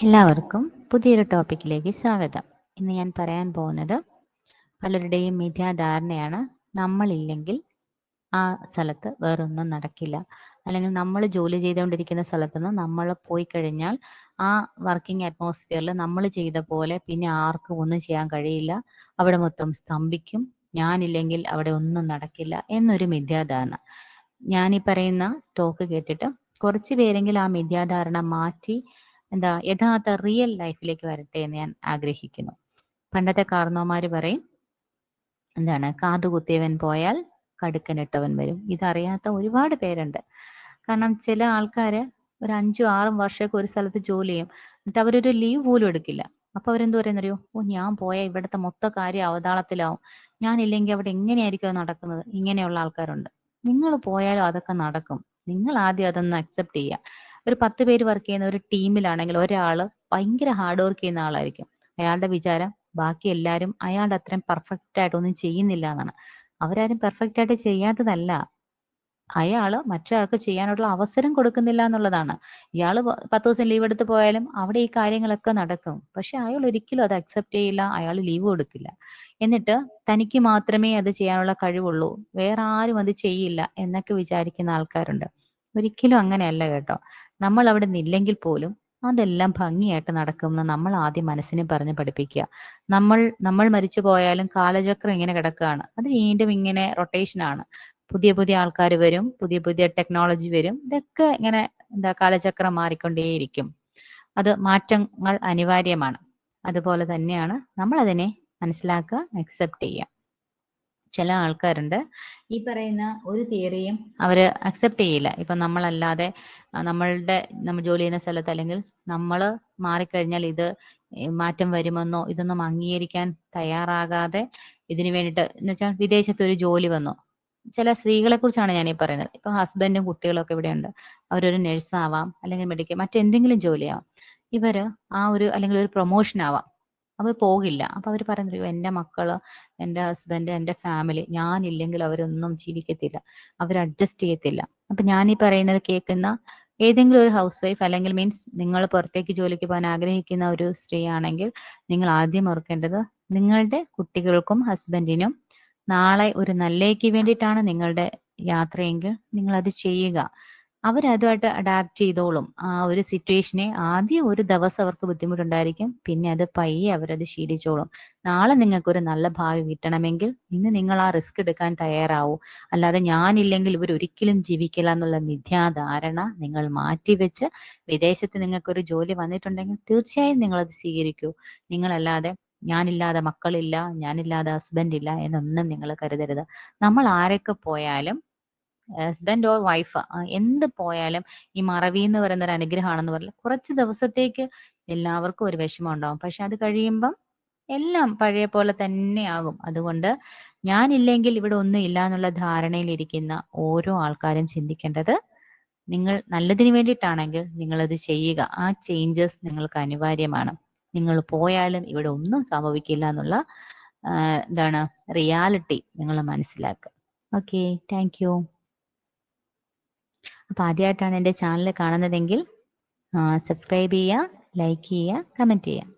എല്ലാവർക്കും പുതിയൊരു ടോപ്പിക്കിലേക്ക് സ്വാഗതം. ഇന്ന് ഞാൻ പറയാൻ പോകുന്നത് പലരുടെയും മിഥ്യാധാരണയാണ് നമ്മളില്ലെങ്കിൽ ആ സ്ഥലത്ത് വേറൊന്നും നടക്കില്ല. അല്ലെങ്കിൽ നമ്മൾ ജോലി ചെയ്തുകൊണ്ടിരിക്കുന്ന സ്ഥലത്ത് നിന്ന് നമ്മൾ പോയി കഴിഞ്ഞാൽ ആ വർക്കിംഗ് അറ്റ്മോസ്ഫിയറിൽ നമ്മൾ ചെയ്ത പോലെ പിന്നെ ആർക്കും ഒന്നും ചെയ്യാൻ കഴിയില്ല. അവിടെ മൊത്തം സ്തംഭിക്കും. ഞാനില്ലെങ്കിൽ അവിടെ ഒന്നും നടക്കില്ല എന്നൊരു മിഥ്യാധാരണ. ഞാൻ ഈ പറയുന്ന ടോക്ക് കേട്ടിട്ട് കുറച്ച് പേരെങ്കിലും ആ മിഥ്യാധാരണ മാറ്റി എന്താ യഥാർത്ഥ റിയൽ ലൈഫിലേക്ക് വരട്ടെ എന്ന് ഞാൻ ആഗ്രഹിക്കുന്നു. പണ്ടത്തെ കാർന്നോമാര് പറയും എന്താണ് കാതുകുത്തിയവൻ പോയാൽ കടുക്കനിട്ടവൻ വരും. ഇതറിയാത്ത ഒരുപാട് പേരുണ്ട്. കാരണം ചില ആൾക്കാര് ഒരു അഞ്ചും ആറും വർഷമൊക്കെ ഒരു സ്ഥലത്ത് ജോലി ചെയ്യും. എന്നിട്ട് അവരൊരു ലീവ് പോലും എടുക്കില്ല. അപ്പൊ അവരെന്ത് പറയുന്നറിയോ? ഓ ഞാൻ പോയ ഇവിടുത്തെ മൊത്ത കാര്യം അവതാളത്തിലാവും. ഞാനില്ലെങ്കിൽ അവിടെ എങ്ങനെയായിരിക്കും നടക്കുന്നത്? ഇങ്ങനെയുള്ള ആൾക്കാരുണ്ട്. നിങ്ങൾ പോയാലും അതൊക്കെ നടക്കും. നിങ്ങൾ ആദ്യം അതൊന്ന് അക്സെപ്റ്റ് ചെയ്യുക. ഒരു പത്ത് പേര് വർക്ക് ചെയ്യുന്ന ഒരു ടീമിലാണെങ്കിൽ ഒരാൾ ഭയങ്കര ഹാർഡ് വർക്ക് ചെയ്യുന്ന ആളായിരിക്കും. അയാളുടെ വിചാരം ബാക്കി എല്ലാവരും അയാളുടെ അത്രയും പെർഫെക്റ്റ് ആയിട്ട് ഒന്നും ചെയ്യുന്നില്ല എന്നാണ്. അവരാരും പെർഫെക്റ്റ് ആയിട്ട് ചെയ്യാത്തതല്ല. അയാൾ മറ്റൊരാൾക്ക് ചെയ്യാനുള്ള അവസരം കൊടുക്കുന്നില്ല എന്നുള്ളതാണ്. ഇയാൾ പത്ത് ദിവസം ലീവ് എടുത്ത് പോയാലും അവിടെ ഈ കാര്യങ്ങളൊക്കെ നടക്കും. പക്ഷെ അയാൾ ഒരിക്കലും അത് അക്സെപ്റ്റ് ചെയ്യില്ല അയാൾ ലീവ് കൊടുക്കില്ല. എന്നിട്ട് തനിക്ക് മാത്രമേ അത് ചെയ്യാനുള്ള കഴിവുള്ളൂ. വേറെ ആരും അത് ചെയ്യില്ല എന്നൊക്കെ വിചാരിക്കുന്ന ആൾക്കാരുണ്ട്. ഒരിക്കലും അങ്ങനെയല്ല കേട്ടോ. നമ്മൾ അവിടെ നിന്നില്ലെങ്കിൽ പോലും അതെല്ലാം ഭംഗിയായിട്ട് നടക്കുമെന്ന് നമ്മൾ ആദ്യം മനസ്സിനെ പറഞ്ഞ് പഠിപ്പിക്കുക. നമ്മൾ നമ്മൾ മരിച്ചു പോയാലും കാലചക്രം ഇങ്ങനെ കിടക്കുകയാണ്. അത് വീണ്ടും ഇങ്ങനെ റൊട്ടേഷൻ ആണ്. പുതിയ പുതിയ ആൾക്കാർ വരും പുതിയ പുതിയ ടെക്നോളജി വരും. ഇതൊക്കെ ഇങ്ങനെ എന്താ കാലചക്രം മാറിക്കൊണ്ടേയിരിക്കും. അത് മാറ്റങ്ങൾ അനിവാര്യമാണ്. അതുപോലെ തന്നെയാണ് നമ്മൾ അതിനെ മനസ്സിലാക്കുക അക്സെപ്റ്റ് ചെയ്യുക. ചില ആൾക്കാരുണ്ട്. ഈ പറയുന്ന ഒരു തിയറിയും അവർ അക്സെപ്റ്റ് ചെയ്യില്ല. ഇപ്പൊ നമ്മളല്ലാതെ നമ്മളുടെ നമ്മൾ ജോലി ചെയ്യുന്ന സ്ഥലത്ത് അല്ലെങ്കിൽ നമ്മൾ മാറിക്കഴിഞ്ഞാൽ ഇത് മാറ്റം വരുമെന്നോ ഇതൊന്നും അംഗീകരിക്കാൻ തയ്യാറാകാതെ ഇതിനു വേണ്ടിയിട്ട് എന്ന് വെച്ചാൽ വിദേശത്ത് ഒരു ജോലി വന്നു. ചില സ്ത്രീകളെ കുറിച്ചാണ് ഞാൻ ഈ പറയുന്നത്. ഇപ്പൊ ഹസ്ബൻഡും കുട്ടികളും ഒക്കെ ഇവിടെയുണ്ട്. അവരൊരു നഴ്സാവാം അല്ലെങ്കിൽ മെഡിക്കൽ മറ്റെന്തെങ്കിലും ജോലിയാവാം. ഇവർ ആ ഒരു അല്ലെങ്കിൽ ഒരു പ്രൊമോഷൻ ആവാം. അവർ പോകില്ല. അപ്പൊ അവർ പറയുന്നത് എന്റെ മക്കൾ എന്റെ ഹസ്ബൻഡ് എന്റെ ഫാമിലി ഞാനില്ലെങ്കിൽ അവരൊന്നും ജീവിക്കത്തില്ല. അവർ അഡ്ജസ്റ്റ് ചെയ്യത്തില്ല. അപ്പൊ ഞാൻ ഈ പറയുന്നത് കേൾക്കുന്ന ഏതെങ്കിലും ഒരു ഹൗസ് വൈഫ് അല്ലെങ്കിൽ മീൻസ് നിങ്ങൾ പുറത്തേക്ക് ജോലിക്ക് പോകാൻ ആഗ്രഹിക്കുന്ന ഒരു സ്ത്രീ ആണെങ്കിൽ നിങ്ങൾ ആദ്യം ഓർക്കേണ്ടത് നിങ്ങളുടെ കുട്ടികൾക്കും ഹസ്ബൻഡിനും നാളെ ഒരു നല്ലേക്ക് വേണ്ടിയിട്ടാണ് നിങ്ങളുടെ യാത്രയെങ്കിൽ നിങ്ങൾ അത് ചെയ്യുക. അവരതുമായിട്ട് അഡാപ്റ്റ് ചെയ്തോളും. ആ ഒരു സിറ്റുവേഷനെ ആദ്യം ഒരു ദിവസം അവർക്ക് ബുദ്ധിമുട്ടുണ്ടായിരിക്കും. പിന്നെ അത് പയ്യെ അവരത് ശീലിച്ചോളും. നാളെ നിങ്ങൾക്ക് ഒരു നല്ല ഭാവി കിട്ടണമെങ്കിൽ ഇന്ന് നിങ്ങൾ ആ റിസ്ക് എടുക്കാൻ തയ്യാറാവൂ. അല്ലാതെ ഞാനില്ലെങ്കിൽ ഇവർ ഒരിക്കലും ജീവിക്കില്ല എന്നുള്ള മിഥ്യാധാരണ നിങ്ങൾ മാറ്റിവെച്ച് വിദേശത്ത് നിങ്ങൾക്ക് ഒരു ജോലി വന്നിട്ടുണ്ടെങ്കിൽ തീർച്ചയായും നിങ്ങൾ അത് സ്വീകരിക്കൂ. നിങ്ങളല്ലാതെ ഞാനില്ലാതെ മക്കളില്ല ഞാനില്ലാതെ ഹസ്ബൻഡ് ഇല്ല എന്നൊന്നും നിങ്ങൾ കരുതരുത്. നമ്മൾ ആരൊക്കെ പോയാലും ഹസ്ബൻഡ് ഓർ വൈഫ് എന്ത് പോയാലും ഈ മറവി എന്ന് പറയുന്ന ഒരു അനുഗ്രഹമാണെന്ന് പറഞ്ഞാൽ കുറച്ച് ദിവസത്തേക്ക് എല്ലാവർക്കും ഒരു വിഷമം ഉണ്ടാവും പക്ഷെ അത് കഴിയുമ്പം എല്ലാം പഴയ പോലെ തന്നെയാകും അതുകൊണ്ട് ഞാനില്ലെങ്കിൽ ഇവിടെ ഒന്നും ഇല്ല എന്നുള്ള ധാരണയിൽ ഇരിക്കുന്ന ഓരോ ആൾക്കാരും ചിന്തിക്കേണ്ടത് നിങ്ങൾ നല്ലതിന് വേണ്ടിയിട്ടാണെങ്കിൽ നിങ്ങൾ അത് ചെയ്യുക. ആ ചേഞ്ചസ് നിങ്ങൾക്ക് അനിവാര്യമാണ്. നിങ്ങൾ പോയാലും ഇവിടെ ഒന്നും സംഭവിക്കില്ല എന്നുള്ള എന്താണ് റിയാലിറ്റി നിങ്ങൾ മനസ്സിലാക്കുക. ഓക്കെ താങ്ക് യു അപ്പൊ ആദ്യമായിട്ടാണ് എന്റെ ചാനൽ കാണുന്നതെങ്കിൽ സബ്സ്ക്രൈബ് ചെയ്യുക ലൈക്ക് ചെയ്യുക കമന്റ് ചെയ്യുക.